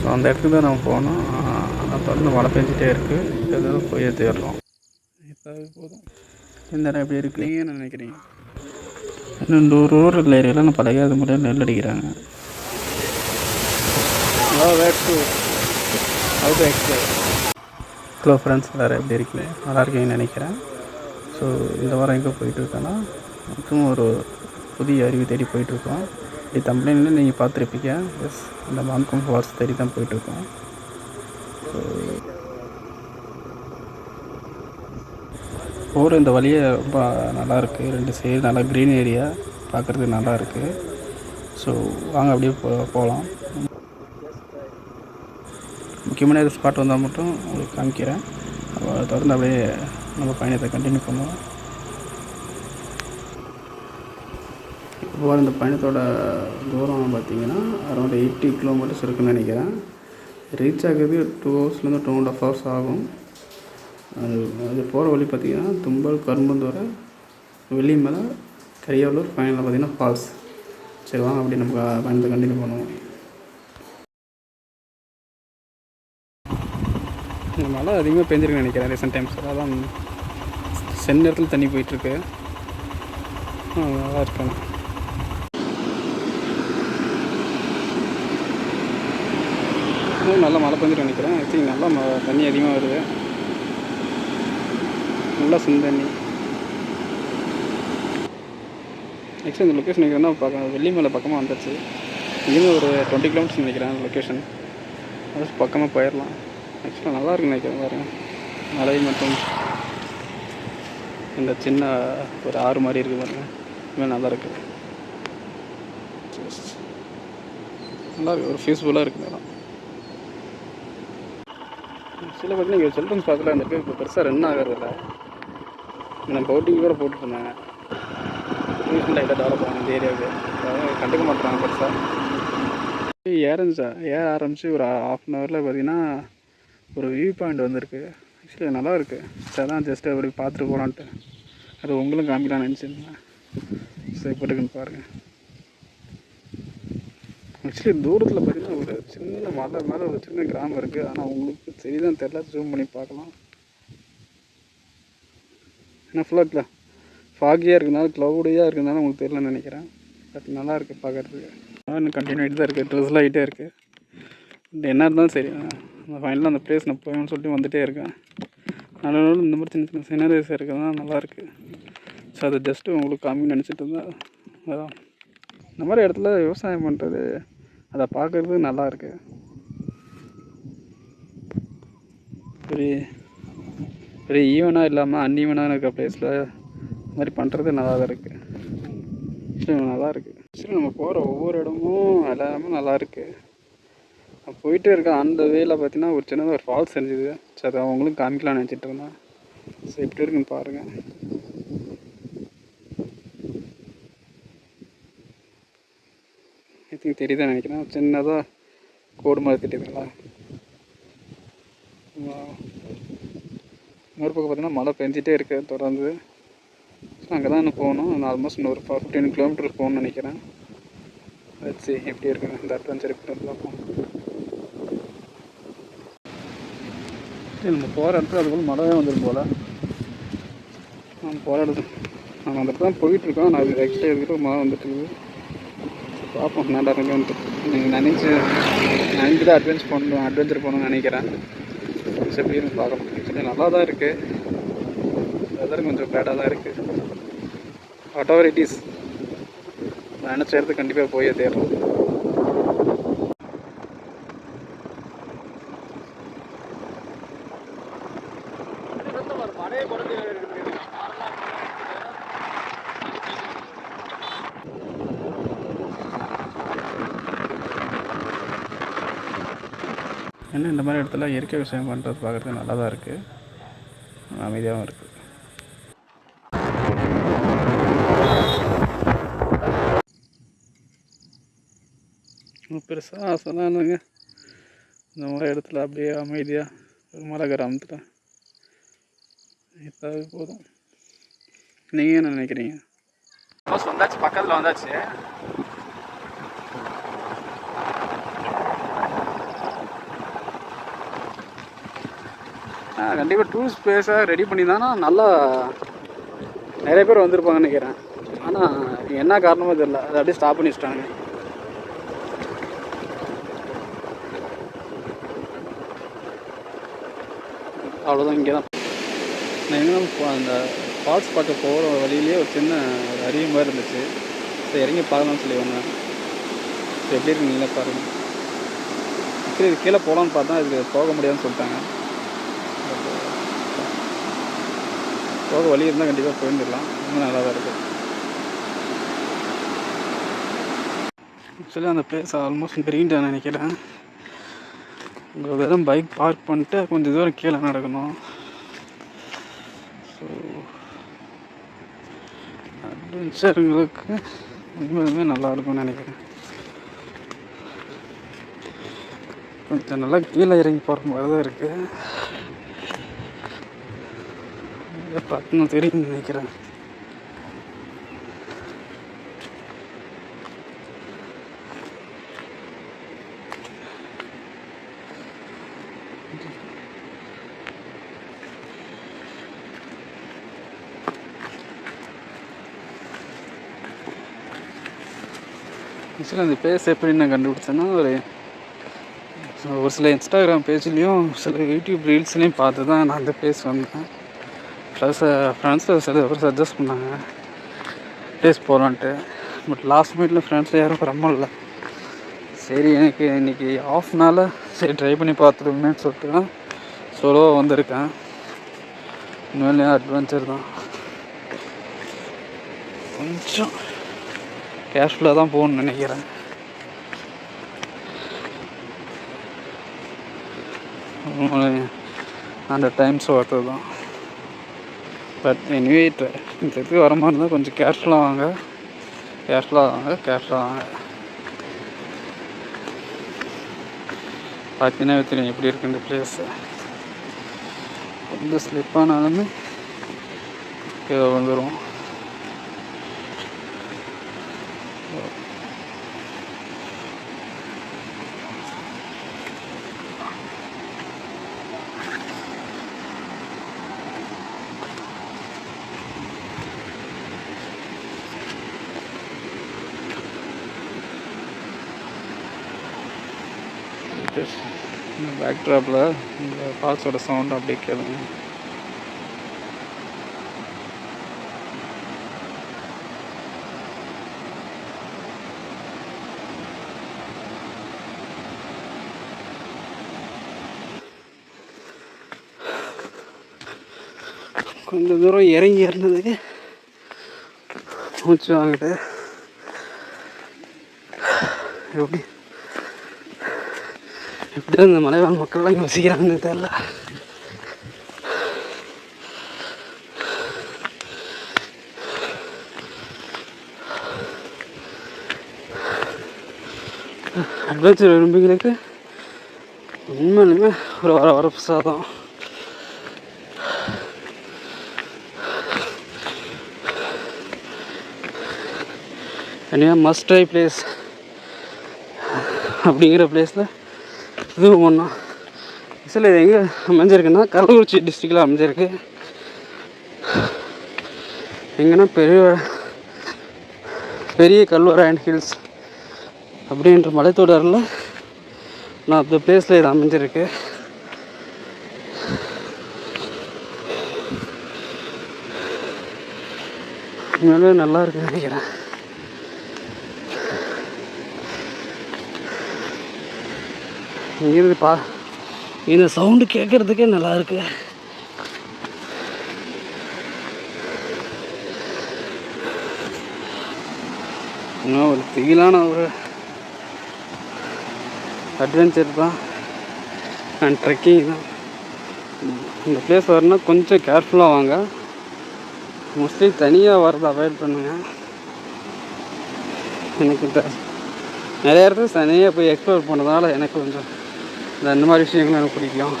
So அந்த இடத்துக்கு தான் நம்ம போனோம் அதை தொடர்ந்து மழை பெஞ்சிட்டே இருக்குது ஏதோ போய் தேடுறோம் போதும். இந்த இடம் எப்படி இருக்கு? நீங்கள் என்ன நினைக்கிறீங்க? இன்னும் இந்த ரூரல் ஏரியாவில் நான் பழையாத முறையில் நெல் அடிக்கிறாங்க. ஹலோ ஃப்ரெண்ட்ஸ் எல்லோரும் எப்படி இருக்கீங்க? நல்லா இருக்கீங்கன்னு நினைக்கிறேன். ஸோ இந்த வாரம் எங்கே போயிட்டுருக்கேன்னா மற்றும் ஒரு புதிய அறிவு தேடி போயிட்டுருக்கோம் இது தமிழ்ல நீங்கள் பார்த்துருப்பீங்க. எஸ் இந்த மான்கம் ஃபால்ஸ் தேடி தான் போயிட்டுருக்கோம். ஸோ போகிற இந்த வழியே ரொம்ப நல்லா இருக்குது ரெண்டு சைடு நல்லா க்ரீன் ஏரியா பார்க்குறதுக்கு நல்லா இருக்குது ஸோ வாங்க அப்படியே போ போகலாம். முக்கியமான ஸ்பாட் வந்தால் மட்டும் உங்களுக்கு காமிக்கிறேன். அதை தொடர்ந்து அப்படியே நம்ம பயணத்தை கண்டினியூ பண்ணுவோம். இப்போ இந்த பயணத்தோட தூரம் பார்த்தீங்கன்னா அரௌண்ட் எயிட்டி கிலோமீட்டர்ஸ் இருக்குன்னு நினைக்கிறேன். ரீச் ஆகுறது டூ ஹவர்ஸ்லேருந்து டூ அண்ட் ஆஃப் ஹவர்ஸ் ஆகும். அது அது போகிற வழி பார்த்திங்கன்னா தும்பல் கரும்பந்தூரை வெள்ளிமலை கரியாவலூர் ஃபைனலில் பார்த்திங்கன்னா ஃபால்ஸ் சரி வாங்க அப்படி நம்ம பயணத்தை கண்டினியூ பண்ணுவோம். இந்த மழை அதிகமாக பெஞ்சிருக்குன்னு நினைக்கிறேன் ரீசெண்ட் டைம்ஸ் அதான் சென் தண்ணி போயிட்டுருக்கு. நல்லா இருக்கேன் நல்லா மழை பெஞ்சிட்டு நினைக்கிறேன். ஆக்சுவலி நல்லா ம தண்ணி அதிகமாக வருது. நல்லா சுந்த தண்ணி. ஆக்சுவலி இந்த லொக்கேஷன் நினைக்கிறேன்னா பார்க்க வெள்ளிமலை பக்கமாக வந்துச்சு இங்கேருந்து ஒரு டுவெண்ட்டி கிலோமீட்டர்ஸ் நினைக்கிறேன் அந்த லொக்கேஷன் அது பக்கமாக போயிடலாம் ஆக்சுவலாக நல்லா இருக்குன்னு நினைக்கிறேன் பாருங்கள் மலை மட்டும் இந்த சின்ன ஒரு ஆறு மாதிரி இருக்குது பாருங்கள் இதுமாதிரி நல்லா இருக்குது நல்லா இருக்குது ஒரு ஃபீஸ்ஃபுல்லாக இருக்குது இடம் சில பார்த்தீங்கன்னா நீங்கள் சில்ட்ரன்ஸ் பார்க்கல அந்த பேர் இப்போ பெருசாக ரன் ஆகிறதில்ல. நான் போட்டிங் கூட போட்டுட்டு ரீசெண்டாக லைட்டாக டெவலப் ஆகும் இந்த ஏரியாவுக்கு கண்டுக்க மாட்டுறாங்க பெருசாக ஏறஞ்சா ஏற ஆரம்பித்து ஒரு ஹாஃப் அன் ஹவரில் பார்த்தீங்கன்னா ஒரு வியூ பாயிண்ட் வந்திருக்கு. ஆக்சுவலி நல்லா இருக்குது சரி தான் ஜஸ்ட்டு அப்படி பார்த்துட்டு போகலான்ட்டு அது உங்களும் காமிக்கலாம்னு நினச்சிருந்தேன். சரி இப்போ பாருங்கள் ஆக்சுவலி தூரத்தில் பார்த்தீங்கன்னா ஒரு சின்ன மலை மேலே ஒரு சின்ன கிராமம் இருக்குது ஆனால் உங்களுக்கு சரிதான் தெரில ஜூம் பண்ணி பார்க்கலாம். ஏன்னா ஃபுல்லாக ஃபாகியாக இருக்கிறதுனால க்ளவுடியாக இருக்கிறதுனால உங்களுக்கு தெரியலன்னு நினைக்கிறேன். பட் நல்லா இருக்குது பார்க்குறதுக்கு. இன்னும் கண்டினியூ ஆகிட்டு தான் இருக்குது ட்ரெஸ்லாம் ஆகிட்டே இருக்குது என்ன இருந்தாலும் சரி. நான் ஃபைனலாக அந்த பிளேஸ் நான் போயணும்னு சொல்லிட்டு வந்துகிட்டே இருக்கேன். நல்ல நாள் இந்த மாதிரி சின்ன சின்ன சினரிஸ் இருக்கிறது தான் நல்லாயிருக்கு ஸோ அதை ஜஸ்ட்டு உங்களுக்கு காமின்னு நினச்சிட்டு இருந்தேன். அதான். இந்த மாதிரி இடத்துல விவசாயம் பண்ணுறது அதை பார்க்குறது நல்லா இருக்கு பெரிய ஈவனாக இல்லாமல் அன்ஈவனாக இருக்க பிளேஸில் இந்த மாதிரி பண்ணுறது நல்லா தான் இருக்குது சரி நல்லா இருக்குது சரி நம்ம போகிற ஒவ்வொரு இடமும் எல்லாமே நல்லா இருக்குது நான் போயிட்டே இருக்கேன். அந்த வேல பார்த்தீங்கன்னா ஒரு சின்னதாக ஒரு ஃபால்ஸ் செஞ்சுது சரி அதை அவங்களும் காமிக்கலாம்னு நினச்சிட்டு இருந்தேன். சரி எப்படி இருக்குன்னு பாருங்கள் இதுக்கு திங்க் தெரியுதான் நினைக்கிறேன். சின்னதாக கோடு மாதிரி தெரியுதுங்களா? இன்னொரு பக்கம் பார்த்தீங்கன்னா மழை பெஞ்சிட்டே இருக்குது தொடர்ந்து. அங்கே தான் இன்னும் போகணும். நான் ஆல்மோஸ்ட் இன்னொரு ஃபிஃப்டீன் கிலோமீட்டர் போகணும்னு நினைக்கிறேன். வச்சு எப்படி இருக்குங்க இந்த அட்வென்ச்சர் எப்படி இருக்கு பார்ப்போம். சரி நம்ம போகிற இடத்துல அதுபோல் மழையே வந்துடும் போல். நம்ம போகிற இடத்துல நாங்கள் அந்த இடத்துல தான் போயிட்டுருக்கோம் நான் அது எக்ஸ்ட்ரா எடுத்துகிட்டு மழை வந்துட்டு இருக்குது பார்ப்போம். நல்லா இருக்குன்ட்டு நீங்கள் நினச்சி நினச்சி தான் அட்வென்ச் பண்ணணும் அட்வென்ச்சர் பண்ணணும்னு நினைக்கிறேன். சரி பார்க்க முடியும். பார்க்கலாம் நல்லா தான் இருக்குது வெதர் கொஞ்சம் பேடாக தான் இருக்குது வாட் எவர் இட் இஸ் நினச்ச இடத்துக்கு கண்டிப்பாக போயே தேடுறோம். என்ன இந்த மாதிரி இடத்துல இயற்கை விஷயம் பண்ணுறது பார்க்குறதுக்கு நல்லா தான் இருக்குது அமைதியாகவும் இருக்குது பெருசாக ஆசைலாம் இல்லைங்க இந்த மாதிரி இடத்துல அப்படியே அமைதியாக ஒரு மலை கிராமத்தில் இப்போ போதும். நீங்கள் என்ன நினைக்கிறீங்க? வந்தாச்சு பக்கத்தில் வந்தாச்சு. கண்டிப்பாக டூரிஸ்ட் பிளேஸாக ரெடி பண்ணி நல்லா நிறைய பேர் வந்திருப்பாங்கன்னு நினைக்கிறேன். ஆனால் என்ன காரணமோ தெரில அதை அப்படியே ஸ்டாப் பண்ணி வச்சிட்டாங்க. அவ்வளோதான் இங்கே தான் நான் அந்த ஃபால்ஸ் பார்க்க போகிற வழியிலேயே ஒரு சின்ன ஒரு மாதிரி இருந்துச்சு. சரி இறங்கி பார்க்கலாம்னு சொல்லி வந்தேன். சரி எப்படி இருக்கு நீங்களே பாருங்கள் சரி இது கீழே போகலான்னு பார்த்தா இதுக்கு போக முடியாதுன்னு சொல்லிட்டாங்க. போக வழி இருந்தால் கண்டிப்பாக போயிருந்துடலாம் ரொம்ப நல்லா தான் இருக்குது ஆக்சுவலி அந்த பிளேஸ் ஆல்மோஸ்ட் கிரீன்டாக நினைக்கிறேன். உங்கள் வெறும் பைக் பார்க் பண்ணிட்டு கொஞ்சம் தூரம் கீழே நடக்கணும். ஸோ அட்வென்ச்சருங்களுக்கு உண்மையுமே நல்லா இருக்கும்னு நினைக்கிறேன். கொஞ்சம் நல்லா கீழே இறங்கி போகிற மாதிரி தான் இருக்குது இதை பார்த்துன்னு தெரியும்னு நினைக்கிறேன் ஆக்சுவலி அந்த பேஸ் எப்படி நான் கண்டுபிடிச்சேன்னா ஒரு ஒரு சில இன்ஸ்டாகிராம் பேஜ்லேயும் சில யூடியூப் ரீல்ஸ்லேயும் பார்த்து தான் நான் அந்த பேஸ் வந்தேன். ப்ளஸ் ஃப்ரெண்ட்ஸில் uh, சில பேர் சஜஸ்ட் பண்ணாங்க. ப்ளேஸ் போகலான்ட்டு பட் லாஸ்ட் மினிட்ல ஃப்ரெண்ட்ஸில் யாரும் ரொம்ப இல்லை சரி எனக்கு இன்றைக்கி ஆஃப்னால சரி ட்ரை பண்ணி பார்த்துருமேன்னு சொல்லிட்டு தான் சோலோவாக வந்திருக்கேன். உண்மையிலேயே அட்வென்ச்சர் தான். கொஞ்சம் கேஷ்ஃபுல்லாக தான் போகணும்னு நினைக்கிறேன். அந்த டைம்ஸ் ஒர்த்து தான். பட் எனிவே இந்த இதுக்கு வர மாதிரி இருந்தால் கொஞ்சம் கேர்ஃபுல்லாக வாங்க. கேர்ஃபுல்லாக வாங்க கேர்ஃபுல்லாக வாங்க. பார்த்தீங்கன்னா தெரியும் எப்படி இருக்கு இந்த பிளேஸு கொஞ்சம் ஸ்லிப் ஆனாலுமே கீழே வந்துடும் பேக் ட்ராப்பில் இந்த ஃபால்ஸோட சவுண்ட் அப்படியே கேளுங்க. கொஞ்சம் தூரம் இறங்கி ஏறினதுக்கு மூச்சு வாங்கிட்டு எப்படி எப்படி இந்த மலைவாழ் மக்கள்லாம் இங்கே வசிக்கிறாங்கன்னு தெரியல. அட்வென்ச்சர் விரும்பிகளுக்கு உண்மையிலுமே ஒரு வர வரப்பு சாதம் மஸ்ட் ட்ரை பிளேஸ் அப்படிங்கிற பிளேஸில் இதுவும் ஒன்றா ஆக்சுவலி இது எங்கே அமைஞ்சிருக்குன்னா கள்ளக்குறிச்சி டிஸ்ட்ரிக்டில் அமைஞ்சிருக்கு. எங்கன்னா பெரிய பெரிய கல்வராயன் ஹில்ஸ் அப்படின்ற மலைத்தொடரில் நான் அந்த பிளேஸில் இது அமைஞ்சிருக்கு. உண்மையிலே நல்லா இருக்குன்னு நினைக்கிறேன். இங்கிருந்து பா இந்த சவுண்டு கேட்குறதுக்கே நல்லா இருக்கு. இன்னும் ஒரு திகிலான ஒரு அட்வென்ச்சர் தான். அண்ட் ட்ரெக்கிங் தான். இந்த பிளேஸ் வரணும்னா கொஞ்சம் கேர்ஃபுல்லாக வாங்க. மோஸ்ட்லி தனியாக வரதை அவாய்ட் பண்ணுங்கள் எனக்கு நிறைய இடத்துல தனியாக போய் எக்ஸ்ப்ளோர் பண்ணதால எனக்கு கொஞ்சம் இந்த இந்த மாதிரி விஷயங்கள் எனக்கு பிடிக்கும்.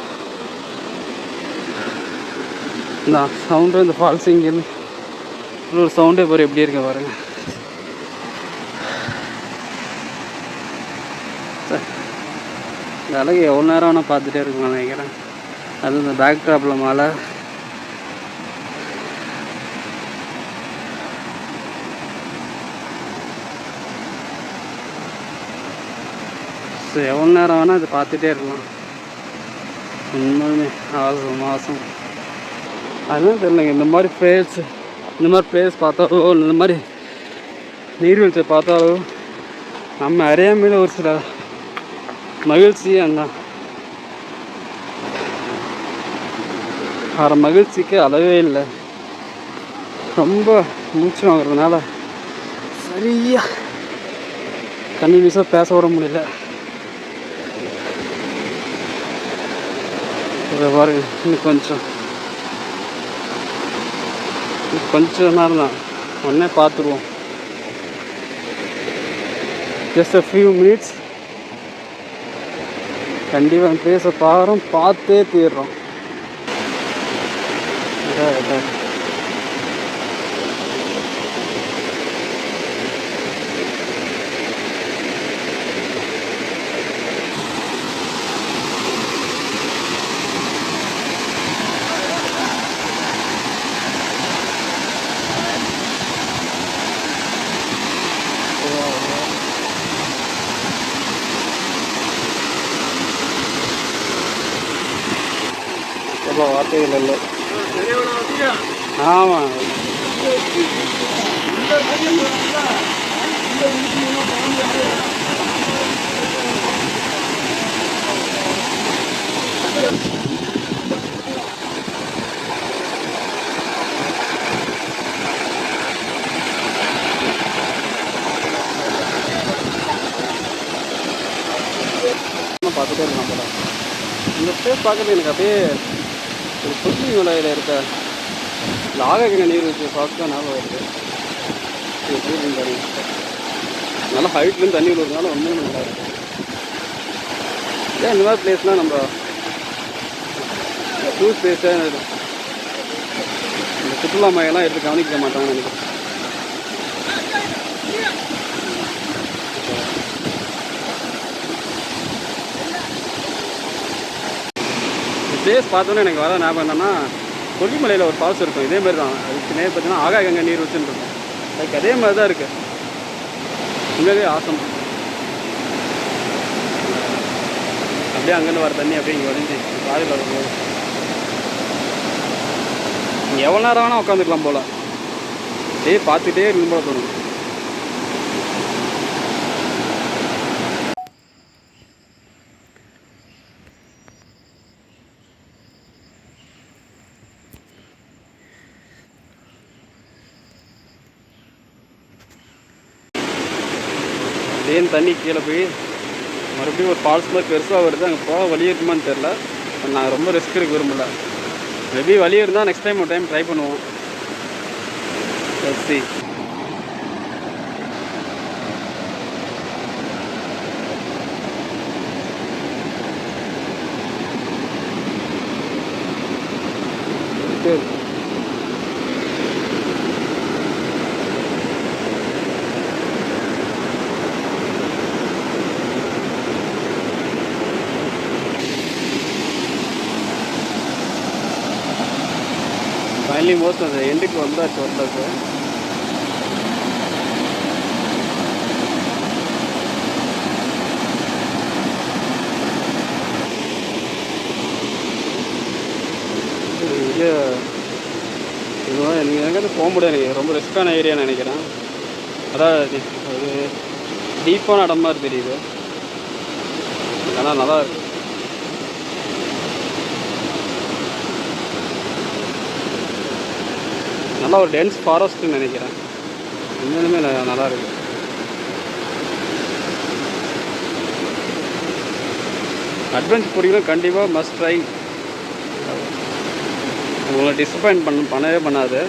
இந்த சவுண்டு இந்த ஃபால்ஸ் இங்கேருந்து. ஒரு சவுண்டே பாரு எப்படி இருக்கு பாருங்க. சார். இந்த அழகு எவ்வளோ நேரம் வேணால் பார்த்துட்டே இருக்குன்னு நினைக்கிறேன். அது இந்த பேக் ட்ராப்பில் மழை ஸோ எவ்வளோ நேரம் வேணால் இது பார்த்துட்டே இருக்கலாம். உண்மையுமே ஆசம் மாதம் அதுதான் தெரியலங்க இந்த மாதிரி பிளேஸ் இந்த மாதிரி பிளேஸ் பார்த்தாலோ இந்த மாதிரி நீர்வீழ்ச்சியை பார்த்தாலோ நம்ம அறியாமையில் ஒரு சில மகிழ்ச்சி அந்த வர மகிழ்ச்சிக்கு அளவே இல்லை. ரொம்ப மூச்சு வாங்குறதுனால சரியாக கண்டினியூஸாக பேச விட முடியல. இதை பாருங்க இன்னும் கொஞ்சம். கொஞ்சம் நேரம் தான். உடனே பார்த்துருவோம் ஜஸ்ட் அ ஃபியூ மினிட்ஸ் கண்டிப்பாக பேச பிளேஸை பாரம் பார்த்தே தீர்றோம். இதான், இதான். சொல்ல வார்த்தைகள் இல்லை ஆமாம் பார்த்துட்டே இருக்கலாம் போல இந்த பிளேஸ் பார்க்கறது எனக்கு அப்படியே ஒரு மலையில் இருக்க இந்த ஆகாயங்க நீர் வச்சு தான் ஞாபகம் வருது. எப்படி பாருங்க நல்லா ஹைட்லேருந்து தண்ணி விழுறதுனால ஒன்றும் நல்லா இருக்கு ஏன் இந்த மாதிரி பிளேஸ்லாம் நம்ம டூரிஸ்ட் பிளேஸாக இந்த சுற்றுலா மையெல்லாம் எடுத்து கவனிக்க மாட்டாங்கன்னு நினைக்கிறேன். பிளேஸ் பார்த்தோன்னே எனக்கு வர ஞாபகம் என்னன்னா கொல்லிமலையில் ஒரு ஃபால்ஸ் இருக்கும். இதே மாதிரி தான். அதுக்கு நேர் பார்த்தீங்கன்னா ஆகாயகங்கை நீர் வச்சுன்னு இருக்கும். லைக் அதே மாதிரி தான் இருக்குது உண்மையிலேயே ஆசம் அப்படியே அங்கேருந்து வர தண்ணி அப்படியே இங்கே வடிஞ்சு பாதையில் வரும்போது எவ்வளோ நேரம் வேணால் உட்காந்துக்கலாம் போல். அப்படியே பார்த்துட்டே இருக்கும் போல தோணும். திடீர்னு தண்ணி கீழே போய் மறுபடியும் ஒரு ஃபால்ஸ் மாதிரி பெருசாக வருது அங்கே போக வழி இருக்குமான்னு தெரில நான் ரொம்ப ரிஸ்க் எடுக்க விரும்பல. மேபி வழி இருந்தால் நெக்ஸ்ட் டைம் ஒரு டைம் ட்ரை பண்ணுவோம். சி ஃபைனலி மோஸ்ட் அந்த எண்டுக்கு வந்தாச்சு வந்தாச்சு. இங்கே இதுவாக எனக்கு எங்கேருந்து போக முடியாது. ரொம்ப ரிஸ்க்கான ஏரியான்னு நினைக்கிறேன். அதான் அது அது டீப்பான இடம் மாதிரி தெரியுது. ஆனால் நல்லா இருக்கு. நல்லா ஒரு டென்ஸ் ஃபாரஸ்ட்னு நினைக்கிறேன். உண்மையிலுமே நல்லா இருக்குது அட்வென்ச்சர் பிடிக்கணும் கண்டிப்பாக மஸ்ட் ட்ரை உங்களை டிசப்பாயின்ட் பண்ண பண்ணவே பண்ணாது.